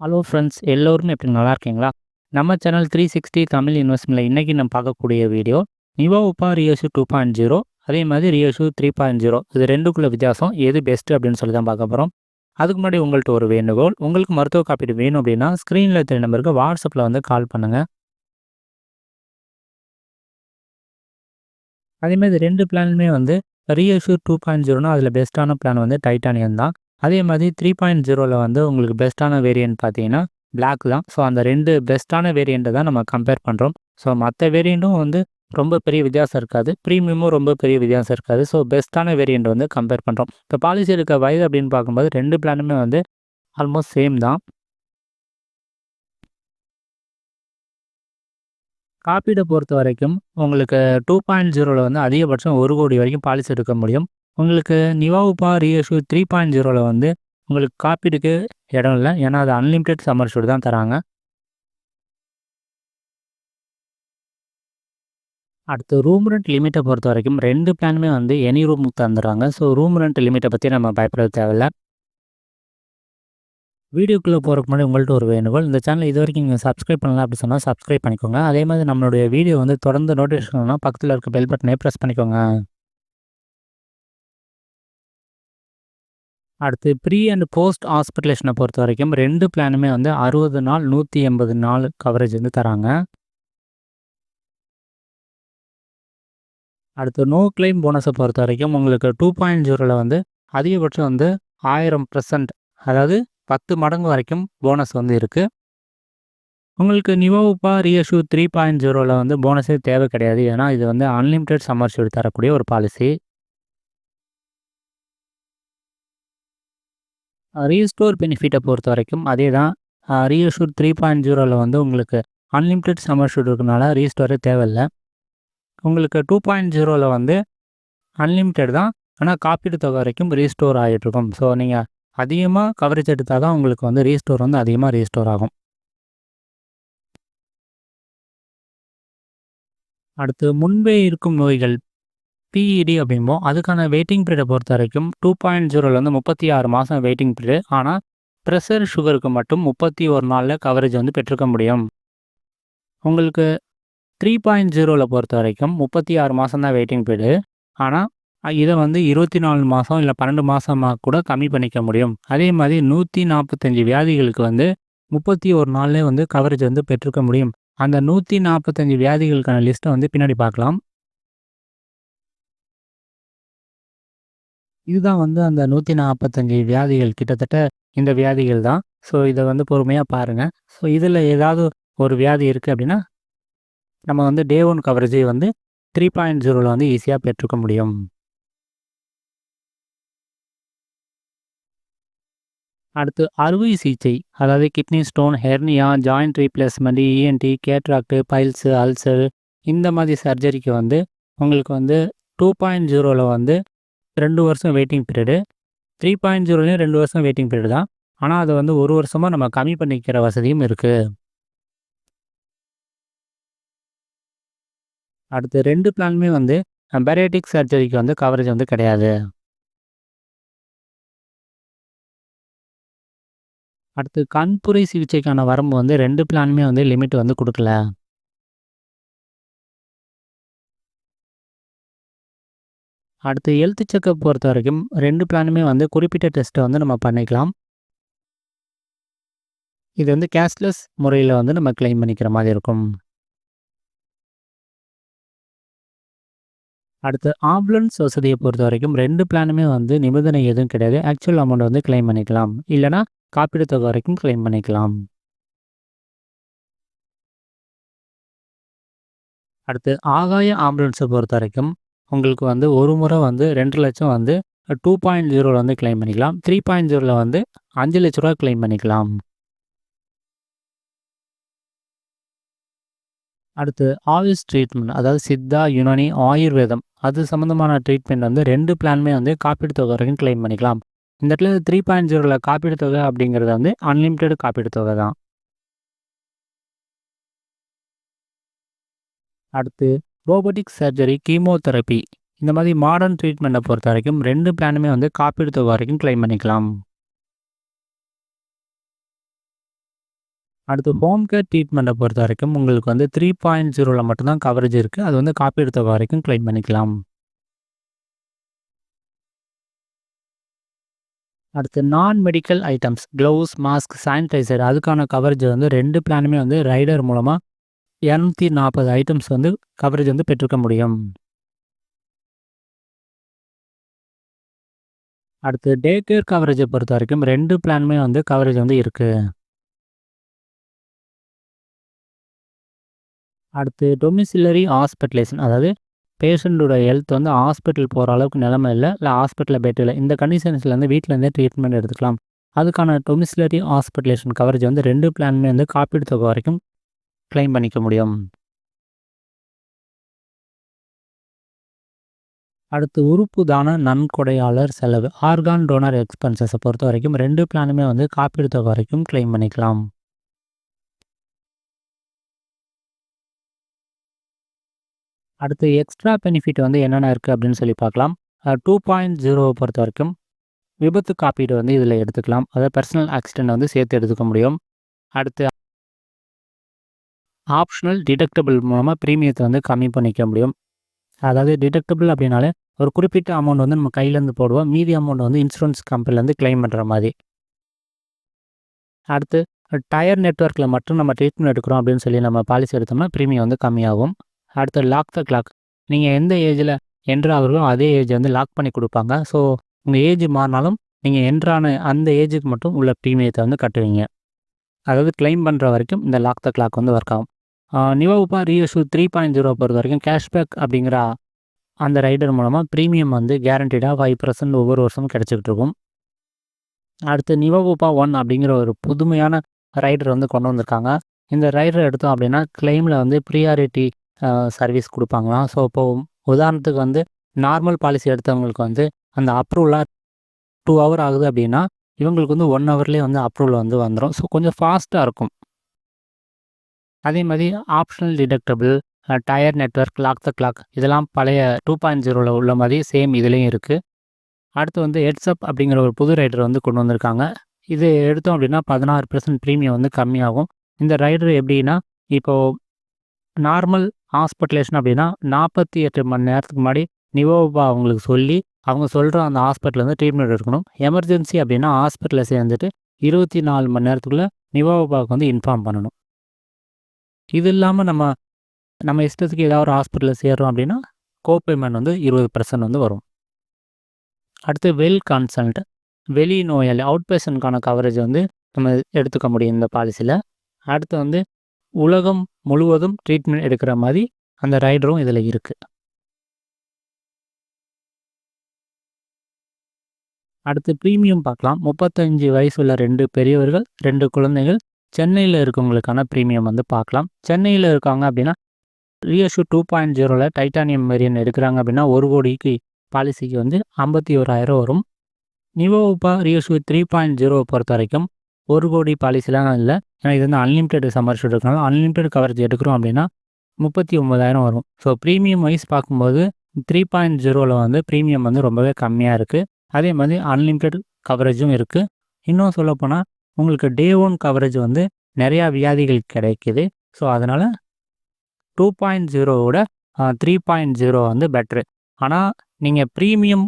Hello friends எல்லோரும் எப்படி நல்லா இருக்கீங்களா? நம்ம சேனல் த்ரீ சிக்ஸ்டி தமிழ் இன்வெஸ்ட்மெண்ட்டில் இன்றைக்கி நம்ம பார்க்கக்கூடிய வீடியோ நிவா உப்பா ரியோஷு டூ பாயிண்ட் ஜீரோ அதே மாதிரி ரியோஷு த்ரீ பாயிண்ட் ஜீரோ இது ரெண்டுக்குள்ள வித்தியாசம் எது பெஸ்ட்டு அப்படின்னு சொல்லி தான் பார்க்க போகிறோம் அதுக்கு முன்னாடி உங்கள்கிட்ட ஒரு வேண்டுகோள் உங்களுக்கு மருத்துவ காப்பீடு வேணும் அப்படின்னா ஸ்க்ரீனில் தெரிய நம்பருக்கு வாட்ஸ்அப்பில் வந்து கால் பண்ணுங்கள் அதேமாதிரி ரெண்டு பிளானுமே வந்து ரியஷூ டூ பாயிண்ட் ஜீரோனா அதில் பெஸ்ட்டான பிளான் வந்து டைட்டானியம் தான். அதே மாதிரி த்ரீ பாயிண்ட் ஜீரோவில் வந்து உங்களுக்கு பெஸ்ட்டான வேரியன்ட் பார்த்தீங்கன்னா பிளாக் தான். ஸோ அந்த ரெண்டு பெஸ்ட்டான வேரியண்ட்டை தான் நம்ம கம்பேர் பண்ணுறோம் ஸோ மற்ற வேரியண்ட்டும் வந்து ரொம்ப பெரிய வித்தியாசம் இருக்காது. ப்ரீமியமும் ரொம்ப பெரிய வித்தியாசம் இருக்காது. ஸோ பெஸ்ட்டான வேரியண்ட் வந்து கம்பேர் பண்ணுறோம் இப்போ பாலிசி இருக்க வயது அப்படின்னு பார்க்கும்போது ரெண்டு பிளானுமே வந்து ஆல்மோஸ்ட் சேம் தான். காப்பீடை பொறுத்த வரைக்கும் உங்களுக்கு டூ பாயிண்ட் ஜீரோவில் வந்து அதிகபட்சம் ஒரு கோடி வரைக்கும் பாலிசி எடுக்க முடியும். உங்களுக்கு நிவாவுப்பா ரீஎஷ்யூ த்ரீ பாயிண்ட் ஜீரோவில் வந்து உங்களுக்கு காப்பீடுக்கு இடம் இல்லை. ஏன்னா அது அன்லிமிட்டெட் சம்மர் ஷூட் தான் தராங்க. அடுத்து ரூம் ரெண்ட் லிமிட்டை பொறுத்த வரைக்கும் ரெண்டு பிளானுமே வந்து எனி ரூமுக்கு தந்துடுறாங்க. ஸோ ரூம் ரெண்ட் லிமிட்டை பற்றி நம்ம பயப்பட தேவையில்லை. வீடியோக்குள்ளே போகிறக்கு முன்னாடி உங்கள்கிட்ட ஒரு வேணுகோள். இந்த சேனல் இது வரைக்கும் நீங்கள் சப்ஸ்கிரைப் பண்ணலாம் அப்படி சொன்னால் சப்ஸ்கிரைப் பண்ணிக்கோங்க. அதே மாதிரி நம்மளுடைய வீடியோ வந்து தொடர்ந்து நோட்டிஃபிகேஷன் பக்கத்தில் இருக்க பெல் பட்டனே ப்ரெஸ் பண்ணிக்கோங்க. அடுத்து ப்ரீ அண்ட் போஸ்ட் ஹாஸ்பிட்டலேஷனை பொறுத்த வரைக்கும் ரெண்டு பிளானுமே வந்து அறுபது நாள் நூற்றி எண்பது நாள் கவரேஜ் வந்து தராங்க. அடுத்து நோ கிளைம் போனஸை பொறுத்த வரைக்கும் உங்களுக்கு டூ பாயிண்ட் ஜீரோவில் வந்து அதிகபட்சம் வந்து ஆயிரம் பர்சன்ட் அதாவது பத்து மடங்கு வரைக்கும் போனஸ் வந்து இருக்குது உங்களுக்கு நிவோப்பா ரியஷூ த்ரீ பாயிண்ட் ஜீரோவில் வந்து போனஸே தேவை கிடையாது. ஏன்னா இது வந்து அன்லிமிட்டெட் சம்மர் ஷூட் தரக்கூடிய ஒரு பாலிசி ரீஸ்டோர் பெனிஃபிட்டை பொறுத்த வரைக்கும் அதே தான் ரீஎஷூர் த்ரீ பாயிண்ட் ஜீரோவில் வந்து உங்களுக்கு அன்லிமிட்டெட் சம்மர் ஷூட் இருக்கனால ரீஸ்டோரே தேவையில்லை. உங்களுக்கு டூ பாயிண்ட் ஜீரோவில் வந்து அன்லிமிட்டெட் தான். ஆனால் காப்பீடு தொகை வரைக்கும் ரீஸ்டோர் ஆகிட்டுருக்கும் ஸோ நீங்கள் அதிகமாக கவரேஜ் எடுத்தால் தான் உங்களுக்கு வந்து ரீஸ்டோர் வந்து அதிகமாக ரீஸ்டோர் ஆகும். அடுத்து முன்பே இருக்கும் நோய்கள் பிஇடி e அப்படிம்போம் அதுக்கான வெயிட்டிங் பீரியடை பொறுத்த வரைக்கும் டூ பாயிண்ட் ஜீரோலேருந்து முப்பத்தி ஆறு மாதம் வெயிட்டிங் பீரியட் ஆனால் ப்ரெஷர் சுகருக்கு மட்டும் முப்பத்தி ஒரு நாளில் கவரேஜ் வந்து பெற்றுக்க முடியும். உங்களுக்கு த்ரீ பாயிண்ட் ஜீரோவில் பொறுத்த வரைக்கும் முப்பத்தி ஆறு மாதம் தான் வெயிட்டிங் பீரியடு ஆனால் இதை வந்து இருபத்தி நாலு மாதம் இல்லை பன்னெண்டு மாதமாக கூட கம்மி பண்ணிக்க முடியும். அதே மாதிரி நூற்றி நாற்பத்தஞ்சு வியாதிகளுக்கு வந்து முப்பத்தி ஒரு நாள்லேயே வந்து கவரேஜ் வந்து பெற்றுக்க முடியும். அந்த நூற்றி நாற்பத்தஞ்சு வியாதிகளுக்கான லிஸ்ட்டை வந்து பின்னாடி பார்க்கலாம். இதுதான் வந்து அந்த நூற்றி நாற்பத்தஞ்சு வியாதிகள் கிட்டத்தட்ட இந்த வியாதிகள் தான். ஸோ இதை வந்து பொறுமையாக பாருங்கள் ஸோ இதில் ஏதாவது ஒரு வியாதி இருக்குது அப்படின்னா நம்ம வந்து டே ஒன் கவரேஜை வந்து த்ரீ பாயிண்ட் ஜீரோவில் வந்து ஈஸியாக பெற்றுக்க முடியும். அடுத்து அறுவை சிகிச்சை. அதாவது kidney stone hernia joint replacement ENT cataract piles ulcer இந்த மாதிரி சர்ஜரிக்கு வந்து உங்களுக்கு வந்து டூ பாயிண்ட் ஜீரோவில் வந்து ரெண்டு வருஷம் வெயிட்டிங் பீரியடு த்ரீ பாயிண்ட் ஜீரோலையும் ரெண்டு வருஷம் வெயிட்டிங் பீரியட் தான். ஆனால் அது வந்து ஒரு வருஷமாக நம்ம கம்மி பண்ணிக்கிற வசதியும் இருக்குது அடுத்து ரெண்டு பிளானுமே வந்து பேரியாட்டிக் சர்ஜரிக்கு வந்து கவரேஜ் வந்து கிடையாது. அடுத்து கண்புரை சிகிச்சைக்கான வரம்பு வந்து ரெண்டு பிளானுமே வந்து லிமிட் வந்து கொடுக்கல. அடுத்து ஹெல்த் செக்கப் பொறுத்த வரைக்கும் ரெண்டு பிளானுமே வந்து குறிப்பிட்ட டெஸ்ட்டை வந்து நம்ம பண்ணிக்கலாம். இது வந்து கேஷ்லெஸ் முறையில் வந்து நம்ம கிளைம் பண்ணிக்கிற மாதிரி இருக்கும். அடுத்து ஆம்புலன்ஸ் வசதியை பொறுத்த வரைக்கும் ரெண்டு பிளானுமே வந்து நிபந்தனை எதுவும் கிடையாது. ஆக்சுவல் அமௌண்ட் வந்து கிளைம் பண்ணிக்கலாம். இல்லைனா காப்பீடு தொகை வரைக்கும் கிளைம் பண்ணிக்கலாம். அடுத்து ஆகாய ஆம்புலன்ஸை பொறுத்த வரைக்கும் உங்களுக்கு வந்து ஒரு முறை வந்து ரெண்டு லட்சம் வந்து டூ பாயிண்ட் ஜீரோவில் வந்து கிளைம் பண்ணிக்கலாம். த்ரீ பாயிண்ட் ஜீரோவில் வந்து அஞ்சு லட்ச ரூபா கிளைம் பண்ணிக்கலாம். அடுத்து ஆயுஷ் ட்ரீட்மெண்ட் அதாவது சித்தா யுனானி ஆயுர்வேதம். அது சம்மந்தமான ட்ரீட்மெண்ட் வந்து ரெண்டு பிளான்மே வந்து காப்பீடு தொகை வரைக்கும் கிளைம் பண்ணிக்கலாம். இந்த இடத்துல த்ரீ பாயிண்ட் ஜீரோவில் காப்பீடு தொகை அப்படிங்கிறது வந்து அன்லிமிட்டெட் காப்பீடு தொகை தான். அடுத்து ரோபோட்டிக் சர்ஜரி கீமோதெரப்பி இந்த மாதிரி மாடர்ன் ட்ரீட்மெண்ட்டை பொறுத்த வரைக்கும் ரெண்டு பிளானுமே வந்து காப்பீடு தொகை வரைக்கும் கிளைம் பண்ணிக்கலாம். அடுத்து ஹோம் கேர் ட்ரீட்மெண்ட்டை பொறுத்த வரைக்கும் உங்களுக்கு வந்து த்ரீ பாயிண்ட் ஜீரோவில் மட்டும்தான் கவரேஜ் இருக்குது அது வந்து காப்பீடு தொகை வரைக்கும் கிளைம் பண்ணிக்கலாம். அடுத்து நான் medical items gloves mask sanitiser அதுக்கான கவரேஜ் வந்து ரெண்டு பிளானுமே வந்து ரைடர் மூலமாக இரநூத்தி நாற்பது ஐட்டம்ஸ் வந்து கவரேஜ் வந்து பெற்றுக்க முடியும். அடுத்து டே கேர் கவரேஜை பொறுத்த வரைக்கும் ரெண்டு பிளானுமே வந்து கவரேஜ் வந்து இருக்குது அடுத்து டொமிசிலரி ஹாஸ்பிட்டலேஷன் அதாவது பேஷண்ட்டோட ஹெல்த் வந்து ஹாஸ்பிட்டல் போகிற அளவுக்கு நிலமை இல்லை இல்லை ஹாஸ்பிட்டலில் பெட் இல்லை. இந்த கண்டிஷன்ஸில் வந்து வீட்டிலேருந்தே ட்ரீட்மெண்ட் எடுத்துக்கலாம். அதுக்கான டொமிசிலரி ஹாஸ்பிட்டலேஷன் கவரேஜ் வந்து ரெண்டு பிளானுமே வந்து காப்பீடு தொகை வரைக்கும் கிளைம் பண்ணிக்க முடியும். அடுத்து உறுப்பு தான நன்கொடையாளர் செலவு. ஆர்கான் டோனர் எக்ஸ்பென்சஸை பொறுத்த வரைக்கும் ரெண்டு பிளானுமே வந்து காப்பீடு தொகை வரைக்கும் கிளைம் பண்ணிக்கலாம். அடுத்து எக்ஸ்ட்ரா பெனிஃபிட் வந்து என்னென்ன இருக்குது அப்படின்னு சொல்லி பார்க்கலாம். டூ பாயிண்ட் ஜீரோவை பொறுத்த வரைக்கும் விபத்து காப்பீடு வந்து இதில் எடுத்துக்கலாம். அதாவது பர்சனல் ஆக்சிடென்ட் வந்து சேர்த்து எடுத்துக்க முடியும். அடுத்து ஆப்ஷனல் டிடக்டபிள் மூலமாக ப்ரீமியத்தை வந்து கம்மி பண்ணிக்க முடியும். அதாவது டிடக்டபிள் அப்படின்னாலே ஒரு குறிப்பிட்ட அமௌண்ட் வந்து நம்ம கையிலேருந்து போடுவோம். மீதி அமௌண்ட் வந்து இன்சூரன்ஸ் கம்பெனிலேருந்து கிளைம் பண்ணுற மாதிரி. அடுத்து டயர் நெட்ஒர்க்கில் மட்டும் நம்ம ட்ரீட்மெண்ட் எடுக்கிறோம் அப்படின்னு சொல்லி நம்ம பாலிசி எடுத்தோம்னா ப்ரீமியம் வந்து கம்மியாகும். அடுத்து லாக் த கிளாக் நீங்கள் எந்த ஏஜில் என்ட்ராகிறோ அதே ஏஜ் வந்து லாக் பண்ணி கொடுப்பாங்க. ஸோ உங்கள் ஏஜ் மாறினாலும் நீங்கள் என்ட்ரான அந்த ஏஜுக்கு மட்டும் உள்ள ப்ரீமியத்தை வந்து கட்டுவீங்க. அதாவது கிளைம் பண்ணுற வரைக்கும் இந்த லாக் த கிளாக் வந்து ஒர்க் ஆகும். Niva Bupa ReAssure three point zero பொறுத்த வரைக்கும் கேஷ்பேக் அப்படிங்கிற அந்த ரைடர் மூலமாக ப்ரீமியம் வந்து கேரண்டீடாக ஃபைவ் பர்சன்ட் ஒவ்வொரு வருஷமும் கிடச்சிக்கிட்டு இருக்கும். அடுத்து நிவாவுப்பா ஒன் அப்படிங்கிற ஒரு புதுமையான ரைடர் வந்து கொண்டு வந்திருக்காங்க. இந்த ரைடர் எடுத்தோம் அப்படின்னா கிளைமில் வந்து ப்ரியாரிட்டி சர்வீஸ் கொடுப்பாங்களாம். ஸோ இப்போது உதாரணத்துக்கு வந்து நார்மல் பாலிசி எடுத்தவங்களுக்கு வந்து அந்த அப்ரூவலாக டூ ஹவர் ஆகுது அப்படின்னா இவங்களுக்கு வந்து ஒன் ஹவர்லேயே வந்து அப்ரூவல் வந்து வந்துடும் ஸோ கொஞ்சம் ஃபாஸ்ட்டாக இருக்கும். அதே மாதிரி optional deductible tier network lock the clock இதெல்லாம் பழைய டூ பாயிண்ட் ஜீரோவில் உள்ள மாதிரி சேம் இதுலேயும் இருக்குது அடுத்து வந்து ஹெட்ஸ்அப் அப்படிங்கிற ஒரு புது ரைடர் வந்து கொண்டு வந்திருக்காங்க. இது எடுத்தோம் அப்படின்னா பதினாறு பர்சன்ட் ப்ரீமியம் வந்து கம்மியாகும். இந்த ரைடர் எப்படின்னா இப்போது நார்மல் ஹாஸ்பிட்டலேஷன் அப்படின்னா நாற்பத்தி எட்டு மணி நேரத்துக்கு முன்னாடி நிவோபா அவங்களுக்கு சொல்லி அவங்க சொல்கிற அந்த ஹாஸ்பிட்டலில் வந்து ட்ரீட்மெண்ட் எடுக்கணும். எமர்ஜென்சி அப்படின்னா ஹாஸ்பிட்டலில் சேர்ந்துட்டு இருபத்தி நாலு மணி நேரத்துக்குள்ளே நிவோபாவுக்கு வந்து இன்ஃபார்ம் பண்ணணும். இது இல்லாமல் நம்ம நம்ம இஷ்டத்துக்கு ஏதாவது ஒரு ஹாஸ்பிட்டலில் சேர்றோம் அப்படின்னா கோபேமெண்ட் வந்து இருபது பர்சன்ட் வந்து வரும். அடுத்து வெல் கன்சல்ட் வெளி நோயாளி அவுட் பேஷண்ட்கான கவரேஜ் வந்து நம்ம எடுத்துக்க முடியும் இந்த பாலிசியில் அடுத்து வந்து உலகம் முழுவதும் ட்ரீட்மெண்ட் எடுக்கிற மாதிரி அந்த ரைடரும் இதில் இருக்குது அடுத்து ப்ரீமியம் பார்க்கலாம். முப்பத்தஞ்சு வயசு உள்ள ரெண்டு பெரியவர்கள் ரெண்டு குழந்தைகள் சென்னையில் இருக்கவங்களுக்கான ப்ரீமியம் வந்து பார்க்கலாம். சென்னையில் இருக்காங்க அப்படின்னா ரியஷு டூ பாயிண்ட் ஜீரோவில் டைட்டானியம் வேரியன் எடுக்கிறாங்க அப்படின்னா ஒரு கோடிக்கு பாலிசிக்கு வந்து ஐம்பத்தி ஓராயிரம் வரும் நிவோபா ரியஷு த்ரீ பாயிண்ட் ஜீரோவை பொறுத்த வரைக்கும் ஒரு கோடி பாலிசிலாம் இல்லை. ஏன்னா இது வந்து அன்லிமிட்டெட் சம்மர் ஷூட் இருக்கனால அன்லிமிட்டெட் கவரேஜ் எடுக்கிறோம் அப்படின்னா முப்பத்தி ஒம்பதாயிரம் வரும். ஸோ ப்ரீமியம் வைஸ் பார்க்கும்போது த்ரீ பாயிண்ட் ஜீரோவில் வந்து ப்ரீமியம் வந்து ரொம்பவே கம்மியாக இருக்குது அதே மாதிரி அன்லிமிட்டெட் கவரேஜும் இருக்குது இன்னும் சொல்லப்போனால் உங்களுக்கு டே ஒன் கவரேஜ் வந்து நிறையா வியாதிகள் கிடைக்கிது. ஸோ அதனால் டூ பாயிண்ட் ஜீரோவோட த்ரீ பாயிண்ட் ஜீரோ வந்து பெட்ரு ஆனால் நீங்கள் ப்ரீமியம்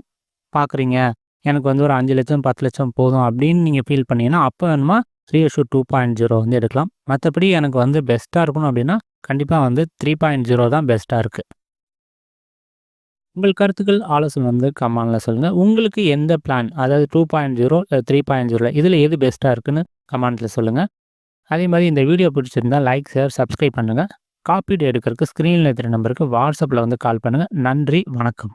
பார்க்குறீங்க எனக்கு வந்து ஒரு அஞ்சு லட்சம் பத்து லட்சம் போதும் அப்படின்னு நீங்கள் ஃபீல் பண்ணீங்கன்னா அப்போ வேணுமா? ரீஎஷூ டூ பாயிண்ட் ஜீரோ வந்து எடுக்கலாம். மற்றபடி எனக்கு வந்து பெஸ்ட்டாக இருக்கணும் அப்படின்னா கண்டிப்பாக வந்து த்ரீ பாயிண்ட் ஜீரோ தான் பெஸ்ட்டாக இருக்குது உங்கள் கருத்துக்கள் ஆலோசனை வந்து கமானில் சொல்லுங்கள் உங்களுக்கு எந்த பிளான் அதாவது two point zero three point zero இதில் எது பெஸ்ட்டாக இருக்குன்னு கமெண்ட்டில் சொல்லுங்கள் அதே மாதிரி இந்த வீடியோ பிடிச்சிருந்தால் லைக் ஷேர் சப்ஸ்கிரைப் பண்ணுங்கள் காப்பீடு எடுக்கிறதுக்கு ஸ்க்ரீனில் இருக்கிற நம்பருக்கு வாட்ஸ்அப்பில் வந்து கால் பண்ணுங்கள் நன்றி வணக்கம்.